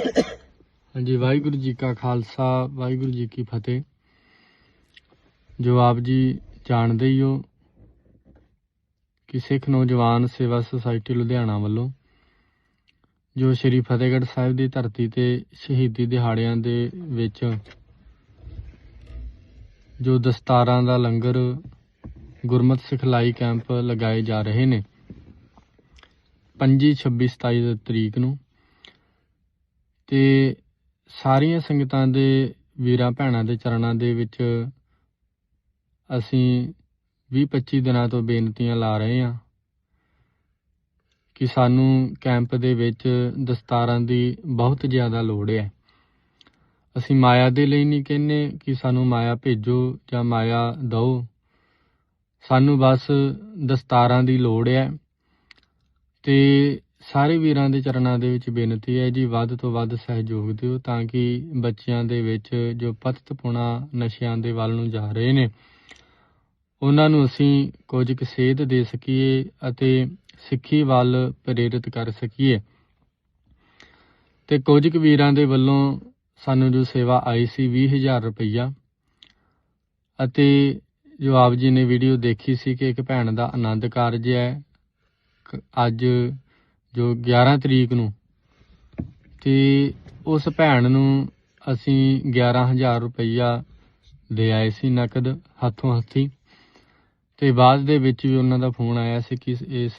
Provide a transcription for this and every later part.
ਹਾਂਜੀ, ਵਾਹਿਗੁਰੂ ਜੀ ਕਾ ਖਾਲਸਾ, ਵਾਹਿਗੁਰੂ ਜੀ ਕੀ ਫਤਿਹ। ਜੋ ਆਪ ਜੀ ਜਾਣਦੇ ਹੀ ਹੋ ਕਿ ਸਿੱਖ ਨੌਜਵਾਨ ਸੇਵਾ ਸੁਸਾਇਟੀ ਲੁਧਿਆਣਾ ਵੱਲੋਂ ਜੋ ਸ਼੍ਰੀ ਫਤਿਹਗੜ੍ਹ ਸਾਹਿਬ ਦੀ ਧਰਤੀ ਤੇ ਸ਼ਹੀਦੀ ਦਿਹਾੜਿਆਂ ਦੇ ਵਿੱਚ ਜੋ ਦਸਤਾਰਾਂ ਦਾ ਲੰਗਰ, ਗੁਰਮਤਿ ਸਿਖਲਾਈ ਕੈਂਪ ਲਗਾਏ ਜਾ ਰਹੇ ਨੇ 25 26 27 ਤਰੀਕ ਨੂੰ ਤੇ ਸਾਰੀਆਂ ਸੰਗਤਾਂ ਦੇ ਵੀਰਾਂ ਭੈਣਾਂ ਦੇ ਚਰਨਾਂ ਦੇ ਵਿੱਚ ਅਸੀਂ 20-25 ਦਿਨਾਂ ਤੋਂ ਬੇਨਤੀਆਂ ਲਾ ਰਹੇ ਹਾਂ ਕਿ ਸਾਨੂੰ ਕੈਂਪ ਦੇ ਵਿੱਚ ਦਸਤਾਰਾਂ ਦੀ ਬਹੁਤ ਜ਼ਿਆਦਾ ਲੋੜ ਹੈ। ਅਸੀਂ ਮਾਇਆ ਦੇ ਲਈ ਨਹੀਂ ਕਹਿੰਦੇ ਕਿ ਸਾਨੂੰ ਮਾਇਆ ਭੇਜੋ ਜਾਂ ਮਾਇਆ ਦਿਓ। ਸਾਨੂੰ ਬਸ ਦਸਤਾਰਾਂ ਦੀ ਲੋੜ ਹੈ ਤੇ ਸਾਰੇ ਵੀਰਾਂ ਦੇ ਚਰਨਾਂ ਦੇ ਵਿੱਚ ਬੇਨਤੀ ਹੈ ਜੀ, ਵੱਧ ਤੋਂ ਵੱਧ ਸਹਿਯੋਗ ਦਿਓ ਤਾਂ ਕਿ ਬੱਚਿਆਂ ਦੇ ਵਿੱਚ ਜੋ ਪਤਤਪੁਣਾ ਨਸ਼ਿਆਂ ਦੇ ਵੱਲ ਨੂੰ ਜਾ ਰਹੇ ਨੇ, ਉਹਨਾਂ ਨੂੰ ਅਸੀਂ ਕੁਝ ਕੁ ਸੇਧ ਦੇ ਸਕੀਏ ਅਤੇ ਸਿੱਖੀ ਵੱਲ ਪ੍ਰੇਰਿਤ ਕਰ ਸਕੀਏ। ਤੇ ਕੁਝ ਕੁ ਵੀਰਾਂ ਦੇ ਵੱਲੋਂ ਸਾਨੂੰ ਜੋ ਸੇਵਾ ਆਈ ਸੀ 20000 ਰੁਪਈਆ ਅਤੇ ਜੋ ਆਪ ਜੀ ਨੇ ਵੀਡੀਓ ਦੇਖੀ ਸੀ ਕਿ ਇੱਕ ਭੈਣ ਦਾ ਆਨੰਦ ਕਾਰਜ ਹੈ ਅੱਜ ਜੋ 11 ਤਰੀਕ ਨੂੰ। ਤੇ ਉਸ ਭੈਣ ਨੂੰ ਅਸੀਂ 11000 ਰੁਪਈਆ ਦੇ ਆਏ ਸੀ ਨਕਦ ਹੱਥੋਂ ਹੱਥੀ। ਤੇ ਬਾਅਦ ਦੇ ਵਿੱਚ ਵੀ ਉਹਨਾਂ ਦਾ ਫੋਨ ਆਇਆ ਸੀ ਕਿ ਇਸ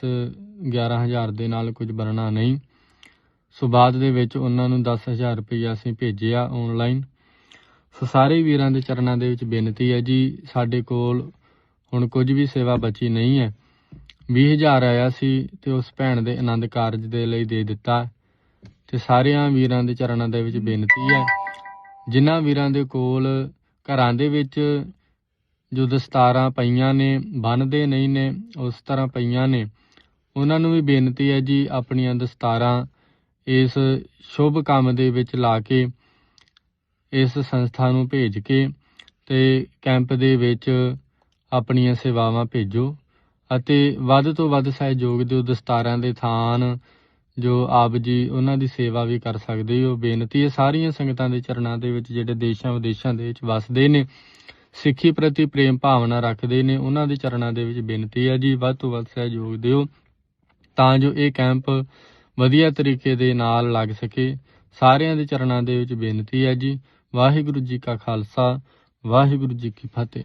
11000 ਦੇ ਨਾਲ ਕੁਝ ਬਣਨਾ ਨਹੀਂ। ਸੋ ਬਾਅਦ ਦੇ ਵਿੱਚ ਉਹਨਾਂ ਨੂੰ 10000 ਰੁਪਈਆ ਅਸੀਂ ਭੇਜਿਆ ਆਨਲਾਈਨ ਸੋ ਸਾਰੇ ਵੀਰਾਂ ਦੇ ਚਰਨਾਂ ਦੇ ਵਿੱਚ ਬੇਨਤੀ ਹੈ ਜੀ, ਸਾਡੇ ਕੋਲ ਹੁਣ ਕੁਝ ਵੀ ਸੇਵਾ ਬਚੀ ਨਹੀਂ ਹੈ। 20000 ਆਇਆ ਸੀ ਤੇ ਉਸ ਭੈਣ ਦੇ ਆਨੰਦ ਕਾਰਜ ਦੇ ਲਈ ਦੇ ਦਿੱਤਾ ਤੇ ਸਾਰਿਆਂ ਵੀਰਾਂ ਦੇ ਚਰਨਾਂ ਦੇ ਵਿੱਚ ਬੇਨਤੀ ਹੈ। ਜਿਨ੍ਹਾਂ ਵੀਰਾਂ ਦੇ ਕੋਲ ਘਰਾਂ ਦੇ ਵਿੱਚ ਜੋ ਦਸਤਾਰਾਂ ਪਈਆਂ ਨੇ ਬੰਨਦੇ ਨਹੀਂ ਨੇ, ਉਸ ਤਰ੍ਹਾਂ ਪਈਆਂ ਨੇ, ਉਹਨਾਂ ਨੂੰ ਵੀ ਬੇਨਤੀ ਹੈ ਜੀ ਆਪਣੀਆਂ ਦਸਤਾਰਾਂ ਇਸ ਸ਼ੁਭ ਕੰਮ ਦੇ ਵਿੱਚ ਲਾ ਕੇ, ਇਸ ਸੰਸਥਾ ਨੂੰ ਭੇਜ ਕੇ ਤੇ ਕੈਂਪ ਦੇ ਵਿੱਚ ਆਪਣੀਆਂ ਸੇਵਾਵਾਂ ਭੇਜੋ। ਅਤੇ ਵੱਧ ਤੋਂ ਵੱਧ ਸਹਿਯੋਗ ਦਿਓ ਦਸਤਾਰਾਂ ਦੇ ਥਾਨ, ਜੋ ਆਪ ਜੀ ਉਹਨਾਂ ਦੀ ਸੇਵਾ ਵੀ ਕਰ ਸਕਦੇ ਹੋ। ਬੇਨਤੀ ਹੈ, ਸਾਰੀਆਂ ਸੰਗਤਾਂ ਦੇ ਚਰਨਾਂ ਦੇ ਵਿੱਚ ਜਿਹੜੇ ਦੇਸ਼ਾਂ ਵਿਦੇਸ਼ਾਂ ਦੇ ਵਿੱਚ ਵਸਦੇ ਨੇ, ਸਿੱਖੀ ਪ੍ਰਤੀ ਪ੍ਰੇਮ ਭਾਵਨਾ ਰੱਖਦੇ ਨੇ, ਉਹਨਾਂ ਦੇ ਚਰਨਾਂ ਦੇ ਵਿੱਚ ਬੇਨਤੀ ਹੈ ਜੀ, ਵੱਧ ਤੋਂ ਵੱਧ ਸਹਿਯੋਗ ਦਿਓ, ਤਾਂ ਜੋ ਇਹ ਕੈਂਪ ਵਧੀਆ ਤਰੀਕੇ ਦੇ ਨਾਲ ਲੱਗ ਸਕੇ। ਸਾਰਿਆਂ ਦੇ ਚਰਨਾਂ ਦੇ ਵਿੱਚ ਬੇਨਤੀ ਹੈ ਜੀ, ਵਾਹਿਗੁਰੂ ਜੀ ਕਾ ਖਾਲਸਾ, ਵਾਹਿਗੁਰੂ ਜੀ ਕੀ ਫਤਿਹ।